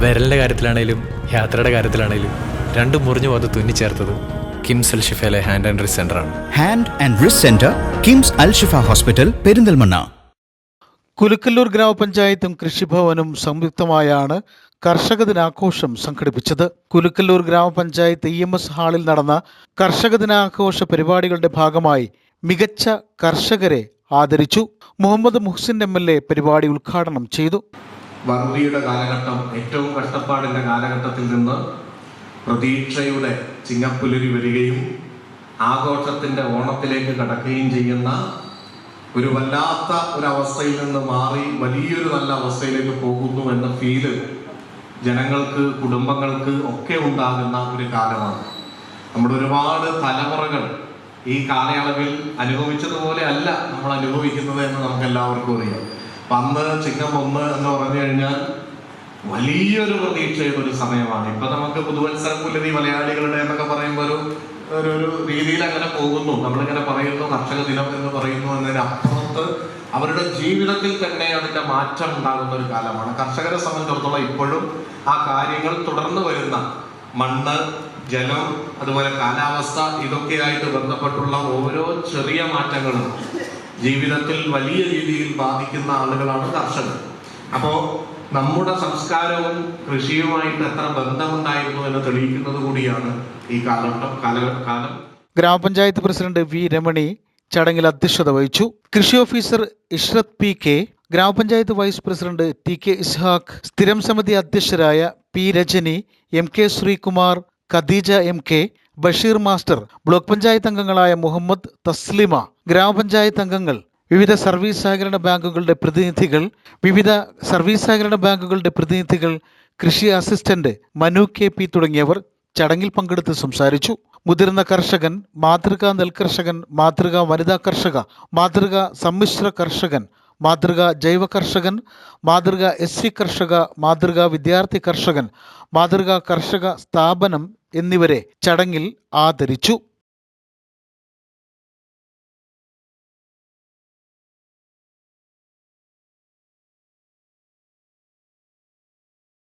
വിരലിന്റെ കാര്യത്തിലാണേലും യാത്രയുടെ കാര്യത്തിലാണേലും രണ്ടും മുറിഞ്ഞു പോകാതെ തുന്നിച്ചേർത്തത് കിംസ് അൽ ഷിഫയിലെ ഹാൻഡ് ആൻഡ് റിസ് ആണ്. Hand and wrist centre KIMS Alshifa hospital Perinthalmanna. Kulukkallur ഗ്രാമപഞ്ചായത്തും കൃഷിഭവനും സംയുക്തമായാണ് കർഷക ദിനാഘോഷം സംഘടിപ്പിച്ചത്. കുലുക്കല്ലൂർ ഗ്രാമപഞ്ചായത്ത് ഇ എം എസ് ഹാളിൽ നടന്ന കർഷക ദിനാഘോഷ പരിപാടികളുടെ ഭാഗമായി മികച്ച കർഷകരെ ആദരിച്ചു. Muhammad Muhsin M L A പരിപാടി ഉദ്ഘാടനം ചെയ്തു. വറുതിയുടെ കാലഘട്ടം ഏറ്റവും കഷ്ടപ്പാടിന്റെ കാലഘട്ടത്തിൽ നിന്ന് പ്രതീക്ഷയുടെ ചിങ്ങപ്പുലരി വരികയും ആഘോഷത്തിന്റെ ഓണത്തിലേക്ക് കടക്കുകയും ചെയ്യുന്ന ഒരു വല്ലാത്ത ഒരു അവസ്ഥയിൽ നിന്ന് മാറി വലിയൊരു നല്ല അവസ്ഥയിലേക്ക് പോകുന്നു എന്ന ഫീൽ ജനങ്ങൾക്ക് കുടുംബങ്ങൾക്ക് ഒക്കെ ഉണ്ടാകുന്ന ഒരു കാലമാണ്. നമ്മുടെ ഒരുപാട് തലമുറകൾ ഈ കാലയളവിൽ അനുഭവിച്ചതുപോലെ അല്ല നമ്മൾ അനുഭവിക്കുന്നത് എന്ന് നമുക്ക് എല്ലാവർക്കും അറിയാം. അന്ന് ചിങ്ങം ഒന്ന് എന്ന് പറഞ്ഞു കഴിഞ്ഞാൽ വലിയൊരു പ്രതീക്ഷയുടെ ഒരു സമയമാണ്. ഇപ്പൊ നമുക്ക് പുതുവത്സര പുലരി മലയാളികളുടെ എന്നൊക്കെ പറയുമ്പോൾ ഒരു ഒരു ഒരു രീതിയിൽ അങ്ങനെ പോകുന്നു. നമ്മളിങ്ങനെ പറയുന്നു കർഷക ദിനം എന്ന് പറയുന്നു എന്നതിനപ്പുറത്ത് അവരുടെ ജീവിതത്തിൽ തന്നെ അതിന്റെ മാറ്റം ഉണ്ടാകുന്ന ഒരു കാലമാണ്. കർഷകരെ സംബന്ധിച്ചിടത്തോളം ഇപ്പോഴും ആ കാര്യങ്ങൾ തുടർന്ന് വരുന്ന മണ്ണ് ജലം അതുപോലെ കാലാവസ്ഥ ഇതൊക്കെയായിട്ട് ബന്ധപ്പെട്ടുള്ള ഓരോ ചെറിയ മാറ്റങ്ങളും ജീവിതത്തിൽ വലിയ രീതിയിൽ ബാധിക്കുന്ന ആളുകളാണ് കർഷകർ. അപ്പോ നമ്മുടെ സംസ്കാരവും കൃഷിയുമായിട്ട് എത്ര ബന്ധമുണ്ടായിരുന്നു എന്ന് തെളിയിക്കുന്നത് കൂടിയാണ് ഈ കാലഘട്ടം കാലം ഗ്രാമപഞ്ചായത്ത് പ്രസിഡന്റ് വി രമണി ചടങ്ങിൽ അധ്യക്ഷത വഹിച്ചു. കൃഷി ഓഫീസർ ഇഷ്രത് പി കെ ഗ്രാമപഞ്ചായത്ത് vice president T K Ishaq സ്ഥിരം സമിതി അധ്യക്ഷരായ P Rajani M K Sreekumar Khadeeja M K Basheer master block panchayat അംഗങ്ങളായ മുഹമ്മദ് തസ്ലിമ ഗ്രാമപഞ്ചായത്ത് അംഗങ്ങൾ വിവിധ സർവീസ് സഹകരണ ബാങ്കുകളുടെ പ്രതിനിധികൾ വിവിധ സർവീസ് സഹകരണ ബാങ്കുകളുടെ പ്രതിനിധികൾ കൃഷി അസിസ്റ്റന്റ് മനു കെ പി തുടങ്ങിയവർ ചടങ്ങിൽ പങ്കെടുത്ത് സംസാരിച്ചു. മുതിർന്ന കർഷകൻ മാതൃകാ നെൽകർഷകൻ മാതൃകാ വനിതാ കർഷക മാതൃകാ സമ്മിശ്ര കർഷകൻ മാതൃകാ ജൈവ കർഷകൻ മാതൃക എസ് സി കർഷക മാതൃക വിദ്യാർത്ഥി കർഷകൻ മാതൃക കർഷക സ്ഥാപനം എന്നിവരെ ചടങ്ങിൽ ആദരിച്ചു.